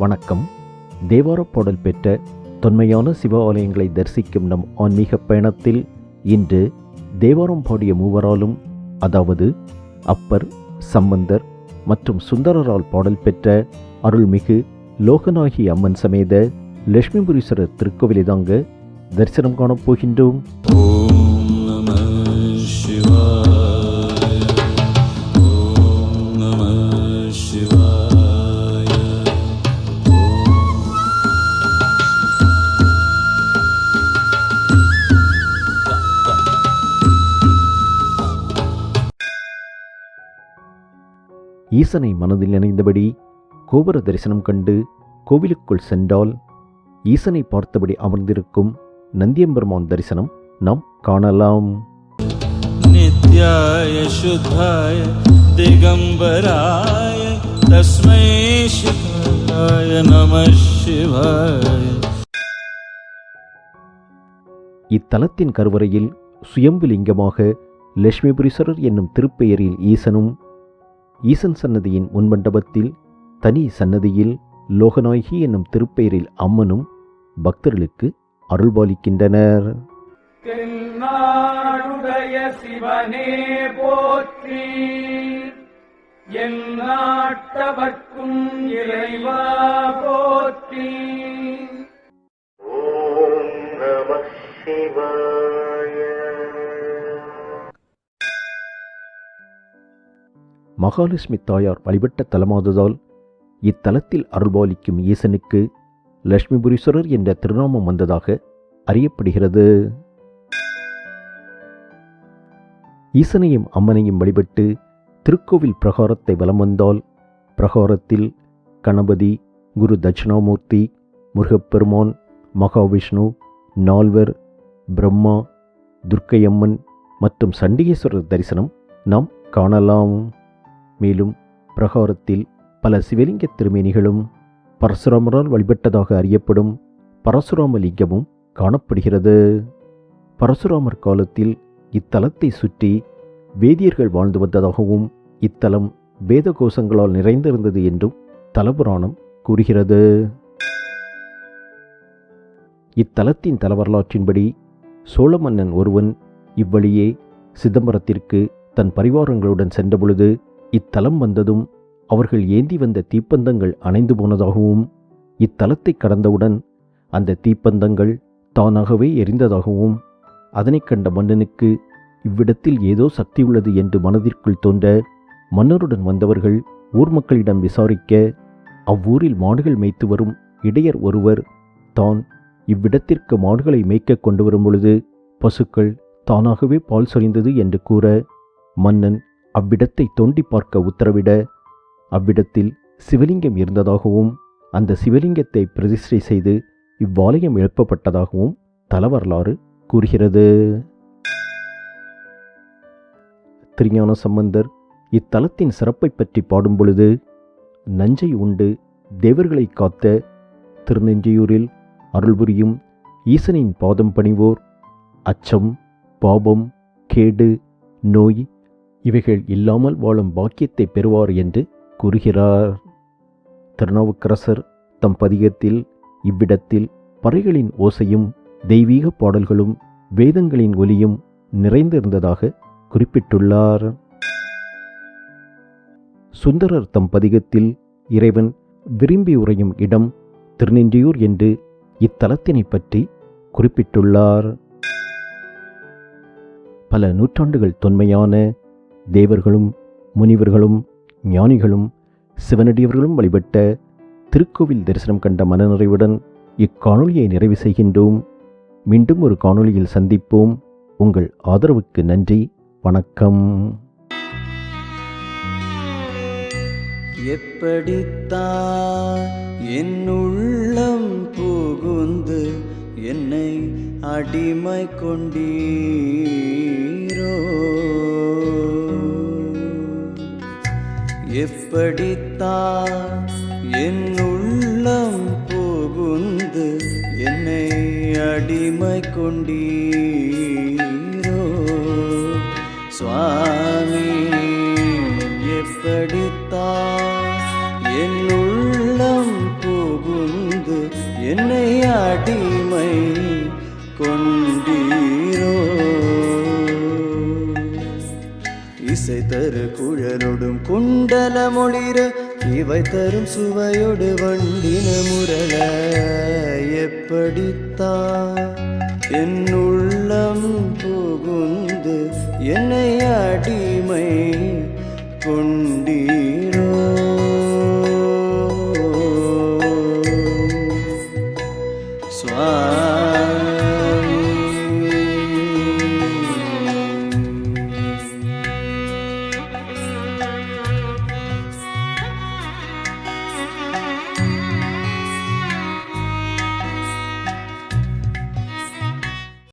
வணக்கம். தேவார பாடல் பெற்ற தொன்மையான சிவ ஆலயங்களை தரிசிக்கும் நம் ஆன்மீக பயணத்தில் இன்று தேவாரம் பாடிய மூவராலும் அதாவது அப்பர் சம்பந்தர் மற்றும் சுந்தரரால் பாடல் பெற்ற அருள்மிகு லோகநாயகி அம்மன் சமேத லட்சுமிபுரீஸ்வரர் திருக்கோவிலை தாங்க தரிசனம் காணப் போகின்றோம். ஈசனை மனதில் இணைந்தபடி கோபுர தரிசனம் கண்டு கோவிலுக்குள் சென்றால் ஈசனை பார்த்தபடி அமர்ந்திருக்கும் நந்தியம்பெருமான் தரிசனம் நாம் காணலாம். நித்யாய சுத்தாய திகம்பராய தஸ்மை நம சிவாய. இத்தலத்தின் கருவறையில் சுயம்புலிங்கமாக லட்சுமிபுரீஸ்வரர் என்னும் திருப்பெயரில் ஈசனும் ஈசன் சன்னதியின் முன்மண்டபத்தில் தனி சன்னதியில் லோகநாயகி என்னும் திருப்பெயரில் அம்மனும் பக்தர்களுக்கு அருள்பாலிக்கின்றனர். தென்னாடுடைய சிவனே போற்றி என் மகாலட்சுமி தாயார் வழிபட்ட தலமாததால் இத்தலத்தில் அருள்பாலிக்கும் ஈசனுக்கு லட்சுமிபுரீஸ்வரர் என்ற திருநாமம் வந்ததாக அறியப்படுகிறது. ஈசனையும் அம்மனையும் வழிபட்டு திருக்கோவில் பிரகாரத்தை வலம் வந்தால் பிரகாரத்தில் கணபதி குரு தட்சிணாமூர்த்தி முருகப்பெருமான் மகாவிஷ்ணு நால்வர் பிரம்மா துர்க்கையம்மன் மற்றும் சண்டிகேஸ்வரர் தரிசனம் நாம் காணலாம். மேலும் பிரகாரத்தில் பல சிவலிங்க திருமேனிகளும் பரசுராமரால் வழிபட்டதாக அறியப்படும் பரசுராம லிங்கமும் காணப்படுகிறது. பரசுராமர் காலத்தில் இத்தலத்தை சுற்றி வேதியர்கள் வாழ்ந்து வந்ததாகவும் இத்தலம் வேத கோஷங்களால் நிறைந்திருந்தது என்றும் தலபுராணம் கூறுகிறது. இத்தலத்தின் தலவரலாற்றின்படி சோழ மன்னன் ஒருவன் இவ்வழியே சிதம்பரத்திற்கு தன் பரிவாரங்களுடன் சென்றபொழுது இத்தலம் வந்ததும் அவர்கள் ஏந்தி வந்த தீப்பந்தங்கள் அணைந்து போனதாகவும் இத்தலத்தை கடந்தவுடன் அந்த தீப்பந்தங்கள் தானாகவே எரிந்ததாகவும் அதனைக் கண்ட மன்னனுக்கு இவ்விடத்தில் ஏதோ சக்தி உள்ளது என்று மனதிற்குள் தோன்ற மன்னருடன் வந்தவர்கள் ஊர் மக்களிடம் விசாரிக்க அவ்வூரில் மாடுகள் மேய்த்து வரும் இடையர் ஒருவர் தான் இவ்விடத்திற்கு மாடுகளை மேய்க்க கொண்டு வரும் பொழுது பசுக்கள் தானாகவே பால் சொரிந்தது என்று கூற மன்னன் அவ்விடத்தை தோண்டி பார்க்க உத்தரவிட அவ்விடத்தில் சிவலிங்கம் இருந்ததாகவும் அந்த சிவலிங்கத்தை பிரதிஷ்டை செய்து இவ்வாலயம் எழுப்பப்பட்டதாகவும் தலவரலாறு கூறுகிறது. திருஞான சம்பந்தர் இத்தலத்தின் சிறப்பை பற்றி பாடும் பொழுது நஞ்சை உண்டு தேவர்களை காத்த திருநெஞ்சியூரில் அருள்புரியும் ஈசனின் பாதம் பணிவோர் அச்சம் பாபம் கேடு நோய் இவைகள் இல்லாமல் வாழும் பாக்கியத்தை பெறுவார் என்று கூறுகிறார். திருநாவுக்கரசர் தம் பதிகத்தில் இவ்விடத்தில் பறைகளின் ஓசையும் தெய்வீக பாடல்களும் வேதங்களின் ஒலியும் நிறைந்திருந்ததாக குறிப்பிட்டுள்ளார். சுந்தரர் தம் பதிகத்தில் இறைவன் விரும்பி உறையும் இடம் திருநெஞ்சியூர் என்று இத்தலத்தினை பற்றி குறிப்பிட்டுள்ளார். பல நூற்றாண்டுகள் தொன்மையான தேவர்களும் முனிவர்களும் ஞானிகளும் சிவனடியவர்களும் வழிபட்ட திருக்கோவில் தரிசனம் கண்ட மனநிறைவுடன் இக்காணொலியை நிறைவு செய்கின்றோம். மீண்டும் ஒரு காணொளியில் சந்திப்போம். உங்கள் ஆதரவுக்கு நன்றி. வணக்கம். எப்படித்தான் என் உள்ளம் புகுந்து என்னை அடிமை கொண்டீரோ எப்படித்தான் என் உள்ளம் புகுந்து என்னை அடிமை கொண்டீரோ? சுவாமி எப்படித்தான் தரு குழலொடும் குண்டல மொழிர இவை தரும் சுவையொடு வண்டின முரள எப்படித்தான் என்னுடைய